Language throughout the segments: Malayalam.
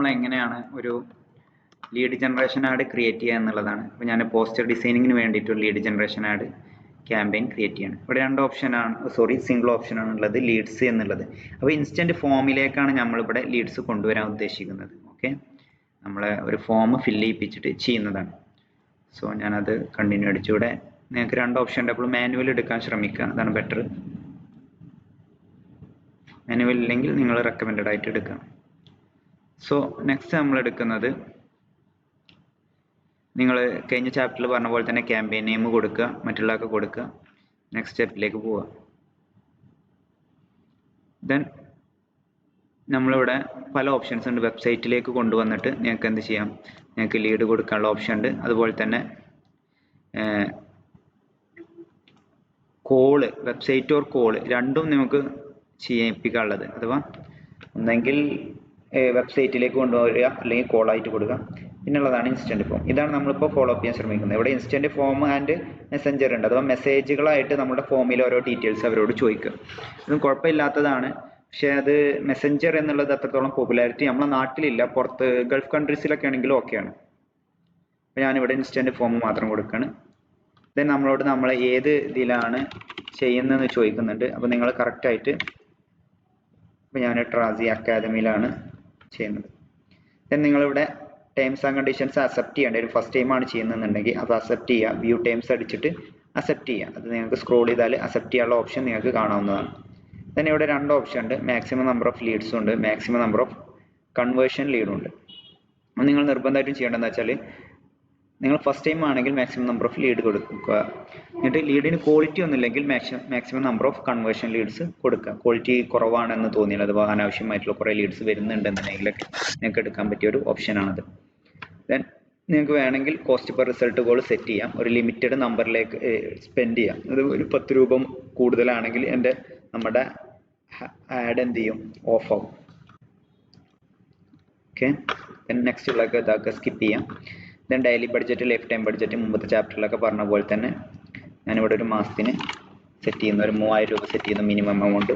നമ്മൾ എങ്ങനെയാണ് ഒരു ലീഡ് ജനറേഷൻ ആഡ് ക്രിയേറ്റ് ചെയ്യുക എന്നുള്ളതാണ്. അപ്പോൾ ഞാൻ പോസ്റ്റർ ഡിസൈനിങ്ങിന് വേണ്ടിയിട്ട് lead generation ad campaign create ചെയ്യണം. ഇവിടെ രണ്ട് ഓപ്ഷനാണ് സോറി സിംഗിൾ ഓപ്ഷനാണ് ഉള്ളത് ലീഡ്സ് എന്നുള്ളത്. അപ്പോൾ ഇൻസ്റ്റന്റ് ഫോമിലേക്കാണ് നമ്മളിവിടെ ലീഡ്സ് കൊണ്ടുവരാൻ ഉദ്ദേശിക്കുന്നത് ഓക്കെ നമ്മൾ ഒരു ഫോം ഫില്ല് ചെയ്യിപ്പിച്ചിട്ട് ചെയ്യുന്നതാണ്. സോ ഞാനത് കണ്ടിന്യൂ അടിച്ചു ഇവിടെ നിങ്ങൾക്ക് രണ്ട് ഓപ്ഷൻ ഉണ്ട് അപ്പോൾ മാനുവൽ എടുക്കാൻ ശ്രമിക്കുക അതാണ് ബെറ്റർ മാനുവൽ ഇല്ലെങ്കിൽ നിങ്ങൾ റെക്കമെൻഡഡ് ആയിട്ട് എടുക്കുക. സോ നെക്സ്റ്റ് നമ്മൾ എടുക്കുന്നത് നിങ്ങൾ കഴിഞ്ഞ ചാപ്റ്ററിൽ പറഞ്ഞ പോലെ തന്നെ ക്യാമ്പയിൻ നെയിം കൊടുക്കുക മറ്റുള്ളവർക്ക് കൊടുക്കുക. നെക്സ്റ്റ് സ്റ്റെപ്പിലേക്ക് പോവുക. ദെൻ നമ്മളിവിടെ പല ഓപ്ഷൻസ് ഉണ്ട്. വെബ്സൈറ്റിലേക്ക് കൊണ്ടുവന്നിട്ട് നിങ്ങൾക്ക് എന്ത് ചെയ്യാം? നിങ്ങൾക്ക് ലീഡ് കൊടുക്കാനുള്ള ഓപ്ഷൻ ഉണ്ട്. അതുപോലെ തന്നെ കോൾ വെബ്സൈറ്റ് ഓർ കോൾ രണ്ടും നമുക്ക് ചെയ്യിപ്പിക്കാനുള്ളത്. അഥവാ ഒന്നെങ്കിൽ വെബ്സൈറ്റിലേക്ക് കൊണ്ടുവരിക അല്ലെങ്കിൽ കോൾ ആയിട്ട് കൊടുക്കുക. പിന്നുള്ളതാണ് ഇൻസ്റ്റന്റ് ഫോം ഇതാണ് നമ്മളിപ്പോൾ ഫോളോ അപ്പ് ചെയ്യാൻ ശ്രമിക്കുന്നത്. ഇവിടെ ഇൻസ്റ്റന്റ് ഫോം ആൻഡ് മെസ്സഞ്ചർ ഉണ്ട്. അഥവാ മെസ്സേജുകളായിട്ട് നമ്മുടെ ഫോമിൽ ഓരോ ഡീറ്റെയിൽസ് അവരോട് ചോദിക്കുക. ഇതും കുഴപ്പമില്ലാത്തതാണ്. പക്ഷേ അത് മെസ്സഞ്ചർ എന്നുള്ളത് അത്രത്തോളം പോപ്പുലാരിറ്റി നമ്മളെ നാട്ടിലില്ല. പുറത്ത് ഗൾഫ് കൺട്രീസിലൊക്കെ ആണെങ്കിലും ഓക്കെയാണ് അപ്പോൾ ഞാനിവിടെ ഇൻസ്റ്റന്റ് ഫോം മാത്രം കൊടുക്കുകയാണ് ദെൻ നമ്മളോട് നമ്മൾ ഏത് ഇതിലാണ് ചെയ്യുന്നതെന്ന് ചോദിക്കുന്നുണ്ട്. അപ്പോൾ നിങ്ങൾ കറക്റ്റായിട്ട് ഇപ്പോൾ ഞാൻ ട്രാസി അക്കാദമിയിലാണ് ചെയ്യുന്നത്. ദെൻ നിങ്ങളിവിടെ ടേംസ് ആൻഡ് കണ്ടീഷൻസ് അക്സെപ്റ്റ് ചെയ്യേണ്ട ഒരു ഫസ്റ്റ് ടൈം ആണ് ചെയ്യുന്നതെന്നുണ്ടെങ്കിൽ അത് അക്സെപ്റ്റ് ചെയ്യുക. വ്യൂ ടേംസ് അടിച്ചിട്ട് അക്സെപ്റ്റ് ചെയ്യുക. അത് നിങ്ങൾക്ക് സ്ക്രോൾ ചെയ്താൽ അക്സെപ്റ്റ് ചെയ്യാനുള്ള ഓപ്ഷൻ നിങ്ങൾക്ക് കാണാവുന്നതാണ്. ദെൻ ഇവിടെ രണ്ട് ഓപ്ഷൻ ഉണ്ട്. മാക്സിമം നമ്പർ ഓഫ് ലീഡ്സും ഉണ്ട്. മാക്സിമം നമ്പർ ഓഫ് കൺവേർഷൻ ലീഡും ഉണ്ട്. നിങ്ങൾ നിർബന്ധമായിട്ടും ചെയ്യേണ്ടതെന്ന് വെച്ചാൽ നിങ്ങൾ ഫസ്റ്റ് ടൈം ആണെങ്കിൽ മാക്സിമം നമ്പർ ഓഫ് ലീഡ് കൊടുക്കുക. എന്നിട്ട് ലീഡിന് ക്വാളിറ്റി ഒന്നുമില്ലെങ്കിൽ maximum maximum number of conversion leads കൊടുക്കുക. ക്വാളിറ്റി കുറവാണെന്ന് തോന്നിയാൽ അഥവാ അനാവശ്യമായിട്ടുള്ള കുറേ ലീഡ്സ് വരുന്നുണ്ടെന്നുണ്ടെങ്കിലൊക്കെ നിങ്ങൾക്ക് എടുക്കാൻ പറ്റിയ ഒരു ഓപ്ഷനാണത് ദെൻ നിങ്ങൾക്ക് വേണമെങ്കിൽ cost per result goal set ചെയ്യാം. ഒരു ലിമിറ്റഡ് നമ്പറിലേക്ക് സ്പെൻഡ് ചെയ്യാം. അത് ഒരു പത്ത് രൂപ കൂടുതലാണെങ്കിൽ എന്റെ നമ്മുടെ ആഡ് എന്ത് ചെയ്യും? ഓഫ് ആവും. ഓക്കെ നെക്സ്റ്റ് ഉള്ളതൊക്കെ ഇതൊക്കെ സ്കിപ്പ് ചെയ്യാം. Then daily budget life time budget മുമ്പത്തെ ചാപ്റ്ററിലൊക്കെ പറഞ്ഞ പോലെ തന്നെ ഞാനിവിടെ ഒരു മാസത്തിന് സെറ്റ് ചെയ്യുന്ന ഒരു മൂവായിരം രൂപ സെറ്റ് ചെയ്യുന്ന മിനിമം എമൗണ്ട്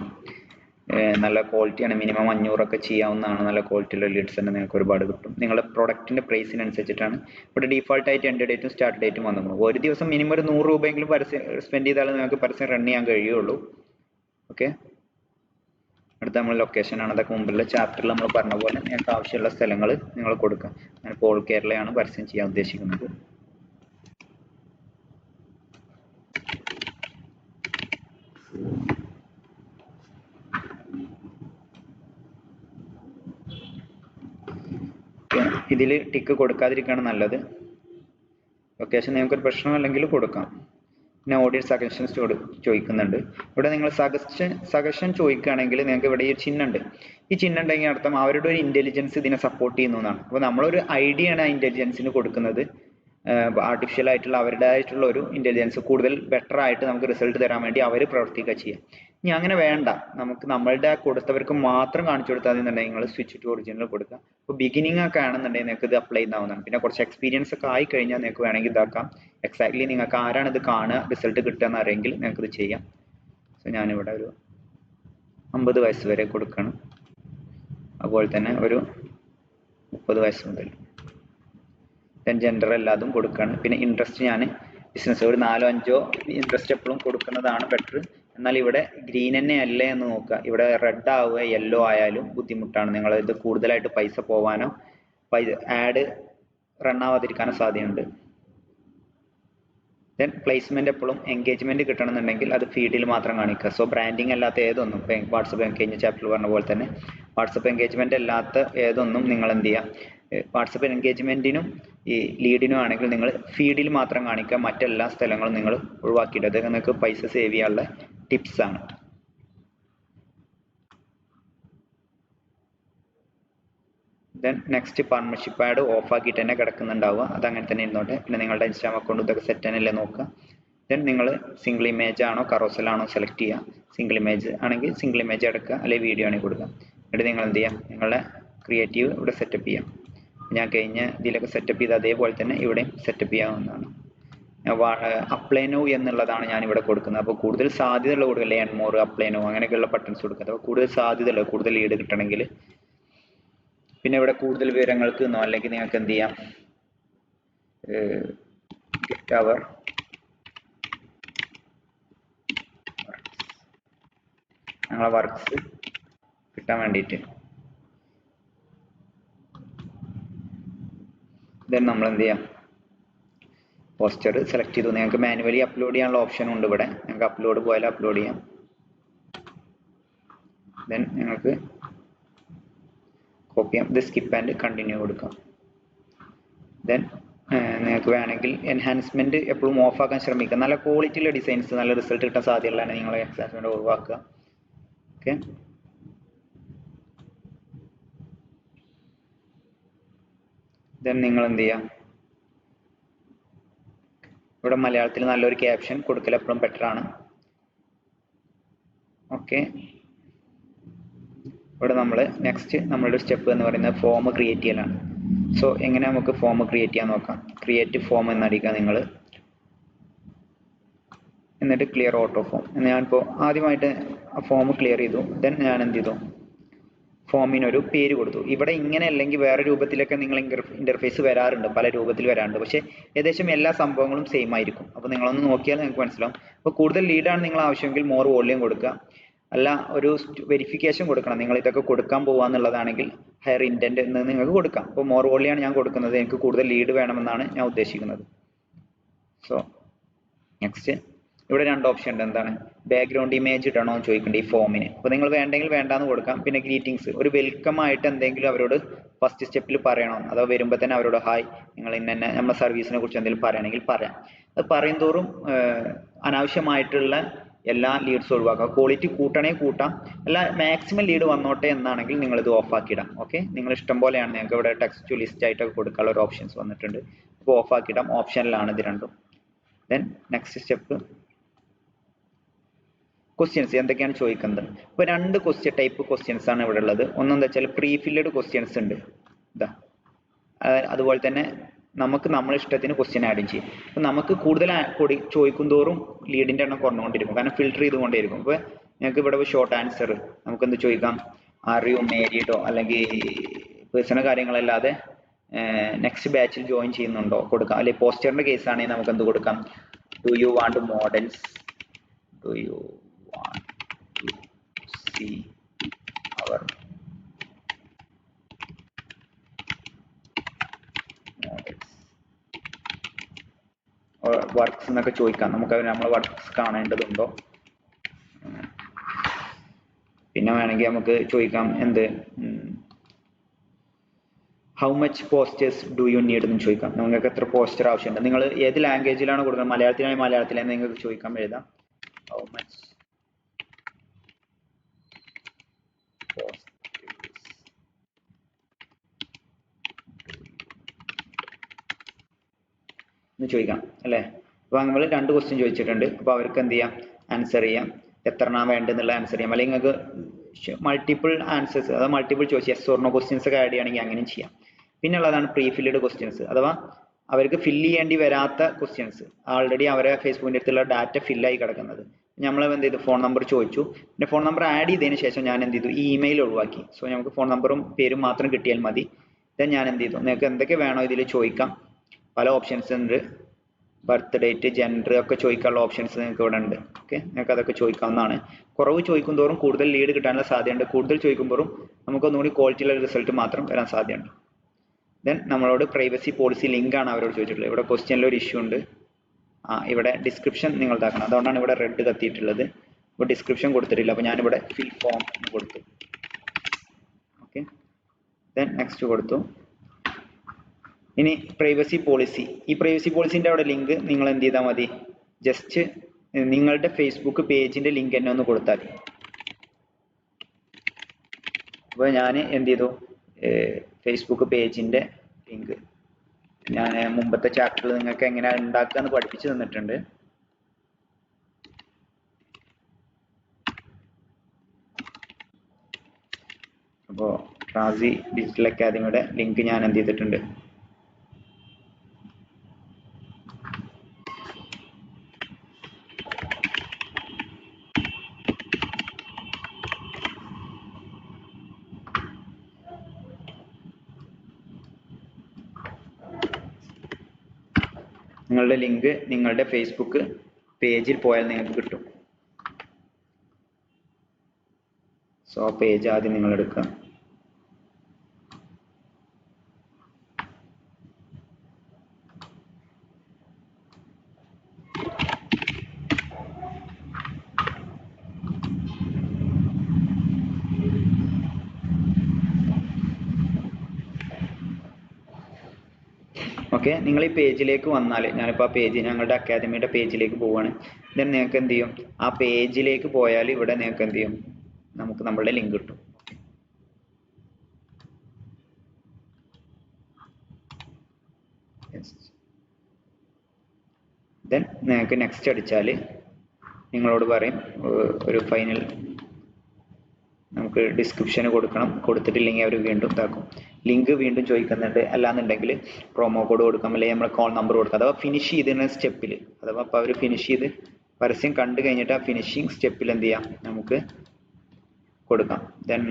നല്ല ക്വാളിറ്റിയാണ് മിനിമം അഞ്ഞൂറൊക്കെ ചെയ്യാവുന്നതാണ്. നല്ല ക്വാളിറ്റിയുള്ള ലീഡ്സ് തന്നെ നിങ്ങൾക്ക് ഒരുപാട് കിട്ടും. നിങ്ങളുടെ പ്രൊഡക്റ്റിന്റെ പ്രൈസിനനുസരിച്ചിട്ടാണ് ഇവിടെ ഡീഫോൾട്ട് ആയിട്ട് എന്റെ ഡേറ്റും സ്റ്റാർട്ട് ഡേറ്റും വന്നു ഒരു ദിവസം മിനിമം ഒരു നൂറ് രൂപയെങ്കിലും പരസ്യം സ്പെൻഡ് ചെയ്താലും നിങ്ങൾക്ക് പരസ്യം റൺ ചെയ്യാൻ കഴിയുള്ളൂ. ഓക്കെ അടുത്ത നമ്മൾ ലൊക്കേഷൻ ആണ്. അതൊക്കെ മുമ്പുള്ള ചാപ്റ്ററിൽ നമ്മൾ പറഞ്ഞ പോലെ നിങ്ങൾക്ക് ആവശ്യമുള്ള സ്ഥലങ്ങൾ നിങ്ങൾ കൊടുക്കുക ഞാനിപ്പോൾ ഓൾ കേരളയാണ് പരസ്യം ചെയ്യാൻ ഉദ്ദേശിക്കുന്നത്. ഇതിൽ ടിക്ക് കൊടുക്കാതിരിക്കുകയാണ് നല്ലത്. ലൊക്കേഷൻ നിങ്ങൾക്ക് ഒരു പ്രശ്നമല്ലെങ്കിൽ കൊടുക്കാം. പിന്നെ ഓഡിയൻസ് സജഷൻസ് ചോദിക്കുന്നുണ്ട്. ഇവിടെ നിങ്ങൾ സജഷൻ സജഷൻ ചോദിക്കുകയാണെങ്കിൽ നിങ്ങൾക്ക് ഇവിടെ ഈ ചിഹ്നം ഉണ്ട്. ഈ ചിഹ്നം ഉണ്ടെങ്കിൽ അർത്ഥം അവരുടെ ഒരു ഇന്റലിജൻസ് ഇതിനെ സപ്പോർട്ട് ചെയ്യുന്നു എന്നാണ്. അപ്പോൾ നമ്മളൊരു ഐഡിയ ആണ് ആ ഇന്റലിജൻസിന് കൊടുക്കുന്നത്. ആർട്ടിഫിഷ്യൽ ആയിട്ടുള്ള അവരുടേതായിട്ടുള്ള ഒരു ഇന്റലിജൻസ് കൂടുതൽ ബെറ്റർ ആയിട്ട് നമുക്ക് റിസൾട്ട് തരാൻ വേണ്ടി അവർ പ്രവർത്തിക്കുക ചെയ്യുക ഇനി അങ്ങനെ വേണ്ട. നമുക്ക് നമ്മളുടെ കൊടുത്തവർക്ക് മാത്രം കാണിച്ചു കൊടുത്താൽ നിങ്ങൾ സ്വിച്ച് ടു ഒറിജിനൽ കൊടുക്കുക. അപ്പോൾ ബിഗിനിങ് ഒക്കെ ആണെന്നുണ്ടെങ്കിൽ നിങ്ങൾക്ക് ഇത് അപ്ലൈ ചെയ്യുന്നതാണ് പിന്നെ കുറച്ച് എക്സ്പീരിയൻസ് ഒക്കെ ആയി കഴിഞ്ഞാൽ നിങ്ങൾക്ക് വേണമെങ്കിൽ ഇതാക്കാം. എക്സാക്ട്ലി നിങ്ങൾക്ക് ആരാണ് ഇത് കാണുക റിസൾട്ട് കിട്ടുക എന്നറിയെങ്കിൽ ഇത് ചെയ്യാം. സോ ഞാനിവിടെ ഒരു അമ്പത് വയസ്സ് വരെ കൊടുക്കണം. അതുപോലെ തന്നെ ഒരു മുപ്പത് വയസ്സ് മുതൽ. ജെൻഡർ എല്ലാതും കൊടുക്കണം പിന്നെ ഇൻട്രസ്റ്റ് ഞാൻ ബിസിനസ് ഒരു നാലോ അഞ്ചോ ഇൻട്രസ്റ്റ് എപ്പോഴും കൊടുക്കുന്നതാണ് ബെറ്റർ എന്നാൽ ഇവിടെ ഗ്രീൻ തന്നെ അല്ലേ എന്ന് നോക്കുക. ഇവിടെ റെഡ് ആവുക യെല്ലോ ആയാലും ബുദ്ധിമുട്ടാണ്. നിങ്ങൾ ഇത് കൂടുതലായിട്ട് പൈസ പോവാനോ ആഡ് റൺ ആവാതിരിക്കാനോ സാധ്യതയുണ്ട്. ദെൻ പ്ലേസ്മെന്റ് എപ്പോഴും എൻഗേജ്മെന്റ് കിട്ടണമെന്നുണ്ടെങ്കിൽ അത് ഫീഡിൽ മാത്രം കാണിക്കുക. സോ ബ്രാൻഡിങ് അല്ലാത്ത ഏതൊന്നും ഇപ്പം വാട്സപ്പ് കഴിഞ്ഞ ചാപ്റ്ററിൽ പറഞ്ഞ പോലെ തന്നെ വാട്സപ്പ് എൻഗേജ്മെന്റ് അല്ലാത്ത ഏതൊന്നും നിങ്ങൾ എന്ത് ചെയ്യുക? വാട്സപ്പ് എൻഗേജ്മെന്റിനും ഈ ലീഡിനും ആണെങ്കിൽ നിങ്ങൾ ഫീഡിൽ മാത്രം കാണിക്കുക. മറ്റെല്ലാ സ്ഥലങ്ങളും നിങ്ങൾ ഒഴിവാക്കിയിട്ട്. അതൊക്കെ നിങ്ങൾക്ക് പൈസ സേവ് ചെയ്യാനുള്ള tips then next partnership ad off ആക്കിയിട്ട് തന്നെ കിടക്കുന്നുണ്ടാവുക. അത് അങ്ങനെ തന്നെ ഇരുന്നോട്ടെ. പിന്നെ നിങ്ങളുടെ ഇൻസ്റ്റാം അക്കൗണ്ട് ഇതൊക്കെ സെറ്റ് തന്നെയല്ലേ നോക്കുക. ദെൻ നിങ്ങൾ സിംഗിൾ ഇമേജ് ആണോ കറോസൽ ആണോ സെലക്ട് ചെയ്യുക. സിംഗിൾ ഇമേജ് ആണെങ്കിൽ സിംഗിൾ ഇമേജ് എടുക്കുക അല്ലെങ്കിൽ വീഡിയോ ആണെങ്കിൽ കൊടുക്കുക. എന്നിട്ട് നിങ്ങൾ എന്ത് ചെയ്യുക? നിങ്ങളുടെ ക്രിയേറ്റീവ് ഇവിടെ സെറ്റപ്പ് ചെയ്യാം ഞാൻ കഴിഞ്ഞ ഇതിലൊക്കെ സെറ്റപ്പ് ചെയ്ത് അതേപോലെ തന്നെ ഇവിടെയും സെറ്റപ്പ് ചെയ്യാവുന്നതാണ്. അപ്ലൈനോ എന്നുള്ളതാണ് ഞാൻ ഇവിടെ കൊടുക്കുന്നത്. അപ്പോൾ കൂടുതൽ സാധ്യതയുള്ള കൊടുക്കുക ലേൺ മോർ അപ്ലൈനോ അങ്ങനെയൊക്കെയുള്ള ബട്ടൺസ് കൊടുക്കുക. അപ്പോൾ കൂടുതൽ സാധ്യതയുള്ള കൂടുതൽ ലീഡ് കിട്ടണമെങ്കിൽ പിന്നെ ഇവിടെ കൂടുതൽ വിവരങ്ങൾക്ക് നോ അല്ലെങ്കിൽ നിങ്ങൾക്ക് എന്ത് ചെയ്യാം? ഗിഫ്റ്റ് അവർ ഞങ്ങളെ വർക്ക്സ് കിട്ടാൻ വേണ്ടിയിട്ട്. ദെൻ നമ്മൾ എന്ത് ചെയ്യാം? പോസ്റ്റർ സെലക്ട് ചെയ്തു. നിങ്ങൾക്ക് മാനുവലി അപ്ലോഡ് ചെയ്യാനുള്ള ഓപ്ഷൻ ഉണ്ട് ഇവിടെ. നിങ്ങൾക്ക് അപ്ലോഡ് പോയാൽ അപ്ലോഡ് ചെയ്യാം. ദെൻ നിങ്ങൾക്ക് കോപ്പി ചെയ്യാം ഇത് സ്കിപ്പ് ആൻഡ് കണ്ടിന്യൂ കൊടുക്കാം. ദെൻ നിങ്ങൾക്ക് വേണമെങ്കിൽ എൻഹാൻസ്മെന്റ് എപ്പോഴും ഓഫ് ആക്കാൻ ശ്രമിക്കുക നല്ല ക്വാളിറ്റിയുള്ള ഡിസൈൻസ് നല്ല റിസൾട്ട് കിട്ടാൻ സാധ്യതയുള്ളതാണ് നിങ്ങൾ എൻഹാൻസ്മെന്റ് ഒഴിവാക്കുക. ഓക്കെ ദെൻ നിങ്ങൾ എന്ത് ചെയ്യാം? ഇവിടെ മലയാളത്തിൽ നല്ലൊരു ക്യാപ്ഷൻ കൊടുക്കൽ എപ്പോഴും ബെറ്റർ ആണ്. ഓക്കെ ഇവിടെ നമ്മൾ നെക്സ്റ്റ് നമ്മളുടെ സ്റ്റെപ്പ് എന്ന് പറയുന്നത് ഫോം ക്രിയേറ്റ് ചെയ്യലാണ്. സോ എങ്ങനെ നമുക്ക് ഫോം ക്രിയേറ്റ് ചെയ്യാൻ നോക്കാം? ക്രിയേറ്റ് ഫോം എന്നടിക്കുക നിങ്ങൾ എന്നിട്ട് ക്ലിയർ ഓട്ടോ ഫോം എന്ന് ഞാനിപ്പോൾ ആദ്യമായിട്ട് ആ ഫോം ക്ലിയർ ചെയ്തു. ദെൻ ഞാൻ എന്ത് ചെയ്തു? ഫോമിനൊരു പേര് കൊടുത്തു. ഇവിടെ ഇങ്ങനെ അല്ലെങ്കിൽ വേറെ രൂപത്തിലൊക്കെ നിങ്ങൾ ഇന്റർഫേസ് വരാറുണ്ട്. പല രൂപത്തിൽ വരാറുണ്ട്. പക്ഷേ ഏകദേശം എല്ലാ സംഭവങ്ങളും സെയിം ആയിരിക്കും. അപ്പോൾ നിങ്ങളൊന്ന് നോക്കിയാൽ നിങ്ങൾക്ക് മനസ്സിലാവും. അപ്പോൾ കൂടുതൽ ലീഡാണ് നിങ്ങൾ ആവശ്യമെങ്കിൽ മോർ വോളിയം കൊടുക്കുക. അല്ല ഒരു വെരിഫിക്കേഷൻ കൊടുക്കണം. നിങ്ങൾ ഇതൊക്കെ കൊടുക്കാൻ പോവാന്നുള്ളതാണെങ്കിൽ ഹയർ ഇന്റന്റ് എന്ന് നിങ്ങൾക്ക് കൊടുക്കാം. അപ്പോൾ മോർ വോളിയാണ് ഞാൻ കൊടുക്കുന്നത്. എനിക്ക് കൂടുതൽ ലീഡ് വേണമെന്നാണ് ഞാൻ ഉദ്ദേശിക്കുന്നത്. സോ നെക്സ്റ്റ് ഇവിടെ രണ്ട് ഓപ്ഷൻ ഉണ്ട്. എന്താണ്? ബാക്ക്ഗ്രൗണ്ട് ഇമേജ് ഇടണോ എന്ന് ചോദിക്കേണ്ട ഈ ഫോമിന് അപ്പോൾ നിങ്ങൾ വേണ്ടെങ്കിൽ വേണ്ടാന്ന് കൊടുക്കാം. പിന്നെ ഗ്രീറ്റിംഗ്സ് ഒരു വെൽക്കം ആയിട്ട് എന്തെങ്കിലും അവരോട് ഫസ്റ്റ് സ്റ്റെപ്പിൽ പറയണം? അതോ വരുമ്പോൾ തന്നെ അവരോട് ഹായ് നിങ്ങൾ ഇന്ന നമ്മുടെ സർവീസിനെ കുറിച്ച് എന്തെങ്കിലും പറയണമെങ്കിൽ പറയാം. അത് പറയും തോറും അനാവശ്യമായിട്ടുള്ള എല്ലാ ലീഡ്സ് ഒഴിവാക്കുക. ക്വാളിറ്റി കൂട്ടണേ കൂട്ടാം. അല്ല മാക്സിമം ലീഡ് വന്നോട്ടെ എന്നാണെങ്കിൽ നിങ്ങൾ ഇത് ഓഫ് ആക്കിയിടാം. ഓക്കെ നിങ്ങൾ ഇഷ്ടം പോലെയാണ് നിങ്ങൾക്ക് ഇവിടെ ടെക്സ്റ്റ് ലിസ്റ്റ് ആയിട്ടൊക്കെ കൊടുക്കാനുള്ള ഒരു ഓപ്ഷൻസ് വന്നിട്ടുണ്ട്. അപ്പോൾ ഓഫ് ആക്കിയിടാം. ഓപ്ഷനിലാണ് ഇത് രണ്ടും. ദെൻ നെക്സ്റ്റ് സ്റ്റെപ്പ് ക്വസ്റ്റ്യൻസ് എന്തൊക്കെയാണ് ചോദിക്കുന്നത്? ഇപ്പോൾ രണ്ട് ക്വസ്റ്റ്യൻ ടൈപ്പ് ക്വസ്റ്റ്യൻസ് ആണ് ഇവിടെ ഉള്ളത്. ഒന്നെന്താ വെച്ചാൽ പ്രീ ഫില്ലഡ് ക്വസ്റ്റ്യൻസ് ഉണ്ട് ഇതാ അതുപോലെ തന്നെ നമുക്ക് നമ്മളെ ഇഷ്ടത്തിന് ക്വസ്റ്റ്യൻ ആഡ് ചെയ്യും. അപ്പോൾ നമുക്ക് കൂടുതൽ കൂടി ചോദിക്കും തോറും ലീഡിന്റെ എണ്ണം കുറഞ്ഞുകൊണ്ടിരിക്കും. കാരണം ഫിൽട്ടർ ചെയ്തുകൊണ്ടേയിരിക്കും. അപ്പോൾ ഞങ്ങൾക്ക് ഇവിടെ ഷോർട്ട് ആൻസർ നമുക്ക് എന്ത് ചോദിക്കാം? ആർ യു മേരീഡോ അല്ലെങ്കിൽ പേഴ്സണൽ കാര്യങ്ങളല്ലാതെ നെക്സ്റ്റ് ബാച്ചിൽ ജോയിൻ ചെയ്യുന്നുണ്ടോ? കൊടുക്കാം. അല്ലെങ്കിൽ പോസ്റ്ററിന്റെ കേസ് ആണെങ്കിൽ നമുക്ക് എന്ത് കൊടുക്കാം? Do you want models do you want to see our works എന്നൊക്കെ ചോദിക്കാം. നമുക്ക് നമ്മൾ വർക്ക്സ് കാണേണ്ടതുണ്ടോ? പിന്നെ വേണമെങ്കിൽ നമുക്ക് ചോദിക്കാം എന്ത്? How much posters do you need എന്ന് ചോദിക്കാം. നിങ്ങൾക്ക് എത്ര പോസ്റ്റർ ആവശ്യമുണ്ട്? നിങ്ങൾ ഏത് ലാംഗ്വേജിലാണ് കൊടുക്കുന്നത്? മലയാളത്തിലാണെങ്കിൽ മലയാളത്തിലാണ് നിങ്ങൾക്ക് ചോദിക്കാം എഴുതാം. ഹൗ മച്ച് എന്ന് ചോദിക്കാം അല്ലേ? അപ്പോൾ നമ്മൾ രണ്ട് ക്വസ്റ്റ്യൻ ചോദിച്ചിട്ടുണ്ട്. അപ്പോൾ അവർക്ക് എന്ത് ചെയ്യാം? ആൻസർ ചെയ്യാം. എത്ര എണ്ണം വേണ്ടെന്നുള്ള ആൻസർ ചെയ്യാം. അല്ലെങ്കിൽ നിങ്ങൾക്ക് മൾട്ടിപ്പിൾ ആൻസേഴ്സ് അതായത് multiple choice yes or no questions ഒക്കെ ആഡ് ചെയ്യുകയാണെങ്കിൽ അങ്ങനെയും ചെയ്യാം. പിന്നെ ഉള്ളതാണ് പ്രീ ഫില്ലഡ് ക്വസ്റ്റ്യൻസ് അഥവാ അവർക്ക് ഫില്ല് ചെയ്യേണ്ടി വരാത്ത ക്വസ്റ്റ്യൻസ് ആൾറെഡി അവരെ ഫേസ്ബുക്കിന്റെ അടുത്തുള്ള ഡാറ്റ ഫില്ലായി കിടക്കുന്നത്. നമ്മൾ എന്ത് ചെയ്തു? ഫോൺ നമ്പർ ചോദിച്ചു. പിന്നെ ഫോൺ നമ്പർ ആഡ് ചെയ്തതിന് ശേഷം ഞാൻ എന്ത് ചെയ്തു? ഇമെയിൽ ഒഴിവാക്കി. സോ നമുക്ക് ഫോൺ നമ്പറും പേരും മാത്രം കിട്ടിയാൽ മതി. ദെൻ ഞാൻ എന്ത് ചെയ്തു? നിങ്ങൾക്ക് എന്തൊക്കെ വേണോ ഇതിൽ ചോദിക്കാം. പല ഓപ്ഷൻസ് ഉണ്ട്. ബർത്ത് ഡേറ്റ് ജെൻഡർ ഒക്കെ ചോദിക്കാനുള്ള ഓപ്ഷൻസ് നിങ്ങൾക്ക് ഇവിടെ ഉണ്ട്. ഓക്കെ നിങ്ങൾക്ക് അതൊക്കെ ചോദിക്കാവുന്നതാണ്. കുറവ് ചോദിക്കും തോറും കൂടുതൽ ലീഡ് കിട്ടാനുള്ള സാധ്യതയുണ്ട്. കൂടുതൽ ചോദിക്കുമ്പോഴും നമുക്ക് ഒന്നുകൂടി ക്വാളിറ്റിയുള്ള റിസൾട്ട് മാത്രം വരാൻ സാധ്യതയുണ്ട്. ദെൻ നമ്മളോട് പ്രൈവസി പോളിസി ലിങ്ക് ആണ് അവരോട് ചോദിച്ചിട്ടുള്ളത്. ഇവിടെ ക്വസ്റ്റ്യനിൽ ഒരു ഇഷ്യൂ ഉണ്ട്. ആ ഇവിടെ ഡിസ്ക്രിപ്ഷൻ നിങ്ങൾ ഇതാക്കണം അതുകൊണ്ടാണ് ഇവിടെ റെഡ് കത്തിയിട്ടുള്ളത്. ഇപ്പോൾ ഡിസ്ക്രിപ്ഷൻ കൊടുത്തിട്ടില്ല. അപ്പോൾ ഞാനിവിടെ ഫിൽ ഫോം കൊടുത്തു. ഓക്കെ ദെൻ നെക്സ്റ്റ് കൊടുത്തു. ഇനി പ്രൈവസി പോളിസി ഈ പ്രൈവസി പോളിസിന്റെ അവിടെ ലിങ്ക് നിങ്ങൾ എന്ത് ചെയ്താൽ മതി? ജസ്റ്റ് നിങ്ങളുടെ ഫേസ്ബുക്ക് പേജിന്റെ ലിങ്ക് എന്നെ ഒന്ന് കൊടുത്താൽ മതി. അപ്പോൾ ഞാൻ എന്ത് ചെയ്തു? ഫേസ്ബുക്ക് പേജിന്റെ ലിങ്ക് ഞാൻ മുമ്പത്തെ ചാപ്റ്ററിൽ നിങ്ങൾക്ക് എങ്ങനെ ഉണ്ടാക്കുക എന്ന് പഠിപ്പിച്ചു തന്നിട്ടുണ്ട്. അപ്പോൾ റാസി ഡിജിറ്റൽ അക്കാദമിയുടെ ലിങ്ക് ഞാൻ എന്ത് ചെയ്തിട്ടുണ്ട്? നിങ്ങളുടെ ലിങ്ക് നിങ്ങളുടെ ഫേസ്ബുക്ക് പേജിൽ പോയാൽ നിങ്ങൾക്ക് കിട്ടും. സോ പേജ് ആദ്യം നിങ്ങൾ എടുക്കുക. ഓക്കെ നിങ്ങൾ ഈ പേജിലേക്ക് വന്നാൽ ഞാനിപ്പോൾ ആ പേജ് ഞങ്ങളുടെ അക്കാദമിയുടെ പേജിലേക്ക് പോവുകയാണ് ദെൻ നിങ്ങൾക്ക് എന്ത് ചെയ്യും? ആ പേജിലേക്ക് പോയാൽ ഇവിടെ നിങ്ങൾക്ക് എന്ത് ചെയ്യും? നമുക്ക് നമ്മളുടെ ലിങ്ക് കിട്ടും. ദെൻ നിങ്ങൾക്ക് നെക്സ്റ്റ് അടിച്ചാൽ നിങ്ങളോട് പറയും ഒരു ഫൈനൽ നമുക്ക് ഡിസ്ക്രിപ്ഷന് കൊടുക്കണം. കൊടുത്തിട്ടില്ലെങ്കിൽ അവർ വീണ്ടും ഇതാക്കും. ലിങ്ക് വീണ്ടും ചോദിക്കുന്നുണ്ട്. അല്ലാന്നുണ്ടെങ്കിൽ പ്രൊമോ കോഡ് കൊടുക്കാം അല്ലെങ്കിൽ നമ്മൾ കോൾ നമ്പർ കൊടുക്കാം അഥവാ ഫിനിഷ് ചെയ്തിരുന്ന സ്റ്റെപ്പിൽ അഥവാ അപ്പോൾ അവർ ഫിനിഷ് ചെയ്ത് പരസ്യം കണ്ടു കഴിഞ്ഞിട്ട് ആ ഫിനിഷിങ് സ്റ്റെപ്പിൽ എന്ത് ചെയ്യാം? നമുക്ക് കൊടുക്കാം. ദെൻ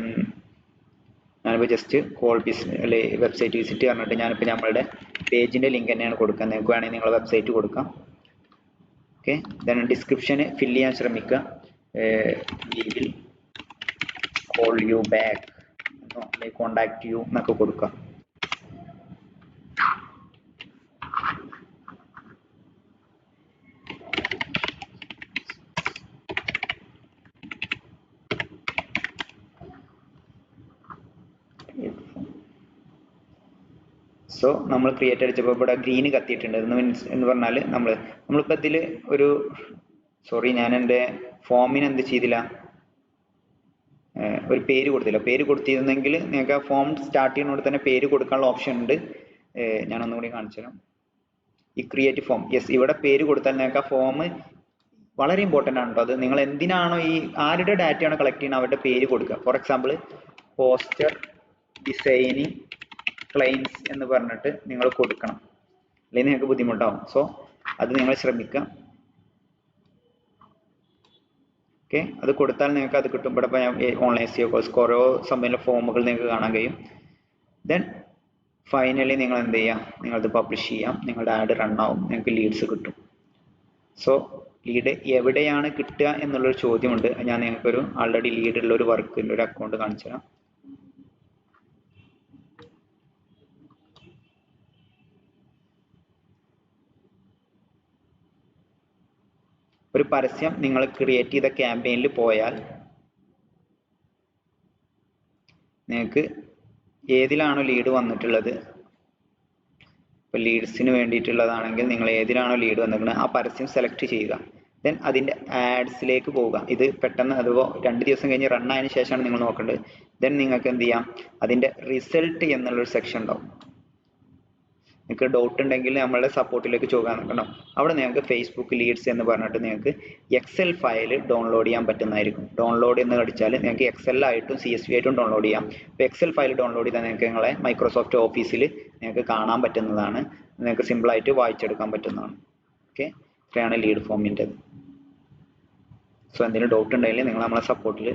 ഞാനിപ്പോൾ ജസ്റ്റ് കോൾ ബിസ് അല്ലെ വെബ്സൈറ്റ് വിസിറ്റ് പറഞ്ഞിട്ട് ഞാനിപ്പോൾ നമ്മളുടെ പേജിന്റെ ലിങ്ക് തന്നെയാണ് കൊടുക്കുക നിങ്ങൾക്ക് വേണമെങ്കിൽ നിങ്ങളുടെ വെബ്സൈറ്റ് കൊടുക്കാം. ഓക്കെ ദെൻ ഡിസ്ക്രിപ്ഷന് ഫില്ല് ചെയ്യാൻ ശ്രമിക്കുക. കോൾ യു ബാക്ക് അല്ലെങ്കിൽ കോണ്ടാക്ട് യു എന്നൊക്കെ കൊടുക്കാം സോ നമ്മൾ ക്രിയേറ്റ് അടിച്ചപ്പോൾ ഇവിടെ ഗ്രീൻ കത്തിയിട്ടുണ്ട്. എന്ന് മീൻസ് എന്ന് പറഞ്ഞാൽ നമ്മൾ നമ്മളിപ്പോൾ ഇതിൽ ഒരു സോറി ഞാൻ എന്റെ ഫോമിന് എന്ത് ചെയ്തില്ല? ഒരു പേര് കൊടുത്തില്ല. പേര് കൊടുത്തിരുന്നെങ്കിൽ നിങ്ങൾക്ക് ആ ഫോം സ്റ്റാർട്ട് ചെയ്യുന്നതോടെ തന്നെ പേര് കൊടുക്കാനുള്ള ഓപ്ഷൻ ഉണ്ട്. ഞാൻ ഒന്നുകൂടി കാണിച്ചു തരാം. ഈ ക്രിയേറ്റ് ഫോം യെസ് ഇവിടെ പേര് കൊടുത്താൽ നിങ്ങൾക്ക് ആ ഫോം വളരെ ഇമ്പോർട്ടന്റ് ആണ് കേട്ടോ അത് നിങ്ങൾ എന്തിനാണോ ഈ ആരുടെ ഡാറ്റയാണോ കളക്ട് ചെയ്യുന്നത് അവരുടെ പേര് കൊടുക്കുക. For example poster designing claims എന്ന് പറഞ്ഞിട്ട് നിങ്ങൾ കൊടുക്കണം. അല്ലെങ്കിൽ നിങ്ങൾക്ക് ബുദ്ധിമുട്ടാവും. സോ അത് നിങ്ങൾ ശ്രമിക്കുക. ഓക്കെ. അത് കൊടുത്താൽ നിങ്ങൾക്ക് അത് കിട്ടും. ഇവിടെ ഓൺലൈൻ സി കോഴ്സ് കുറേ സംബന്ധിച്ച ഫോമുകൾ നിങ്ങൾക്ക് കാണാൻ കഴിയും. ദെൻ ഫൈനലി നിങ്ങൾ എന്ത് ചെയ്യുക? നിങ്ങളത് പബ്ലിഷ് ചെയ്യാം നിങ്ങളുടെ ആഡ് റൺ ആവും. നിങ്ങൾക്ക് ലീഡ്സ് കിട്ടും. സോ ലീഡ് എവിടെയാണ് കിട്ടുക എന്നുള്ളൊരു ചോദ്യമുണ്ട്. ഞാൻ നിങ്ങൾക്കൊരു ആൾറെഡി ലീഡുള്ള ഒരു വർക്കിന്റെ ഒരു അക്കൗണ്ട് കാണിച്ചു തരാം ഒരു പരസ്യം നിങ്ങൾ ക്രിയേറ്റ് ചെയ്ത ക്യാമ്പയിനിൽ പോയാൽ നിങ്ങൾക്ക് ഏതിലാണോ ലീഡ് വന്നിട്ടുള്ളത്? ഇപ്പോൾ ലീഡ്സിന് വേണ്ടിയിട്ടുള്ളതാണെങ്കിൽ നിങ്ങൾ ഏതിലാണോ ലീഡ് വന്നിരിക്കുന്നത്? ആ പരസ്യം സെലക്ട് ചെയ്യുക. ദെൻ അതിന്റെ ആഡ്സിലേക്ക് പോവുക. ഇത് പെട്ടെന്ന് അതുപോ രണ്ട് ദിവസം കഴിഞ്ഞ് റൺ ആയതിനു ശേഷമാണ് നിങ്ങൾ നോക്കേണ്ടത്. ദെൻ നിങ്ങൾക്ക് എന്ത് ചെയ്യാം? അതിന്റെ റിസൾട്ട് എന്നുള്ളൊരു സെക്ഷൻ ഉണ്ടാവും. നിങ്ങൾക്ക് ഡൗട്ട് ഉണ്ടെങ്കിൽ നമ്മളുടെ സപ്പോർട്ടിലേക്ക് ചോദിക്കാൻ നിൽക്കണം അവിടെ നിങ്ങൾക്ക് ഫേസ്ബുക്ക് ലീഡ്സ് എന്ന് പറഞ്ഞിട്ട് നിങ്ങൾക്ക് എക്സൽ ഫയൽ ഡൗൺലോഡ് ചെയ്യാൻ പറ്റുന്നതായിരിക്കും. ഡൗൺലോഡ് എന്ന് കടിച്ചാൽ നിങ്ങൾക്ക് എക്സൽ ആയിട്ടും സി എസ് ആയിട്ടും ഡൗൺലോഡ് ചെയ്യാം. അപ്പോൾ എക്സൽ ഫയൽ ഡൗൺലോഡ് ചെയ്താൽ നിങ്ങൾക്ക് നിങ്ങളെ മൈക്രോസോഫ്റ്റ് ഓഫീസിൽ നിങ്ങൾക്ക് കാണാൻ പറ്റുന്നതാണ്. നിങ്ങൾക്ക് സിമ്പിളായിട്ട് വായിച്ചെടുക്കാൻ പറ്റുന്നതാണ്. ഓക്കെ ഇത്രയാണ് ലീഡ് ഫോമിന്റെത് സോ എന്തെങ്കിലും ഡൗട്ട് ഉണ്ടെങ്കിൽ നിങ്ങൾ നമ്മളെ സപ്പോർട്ടിൽ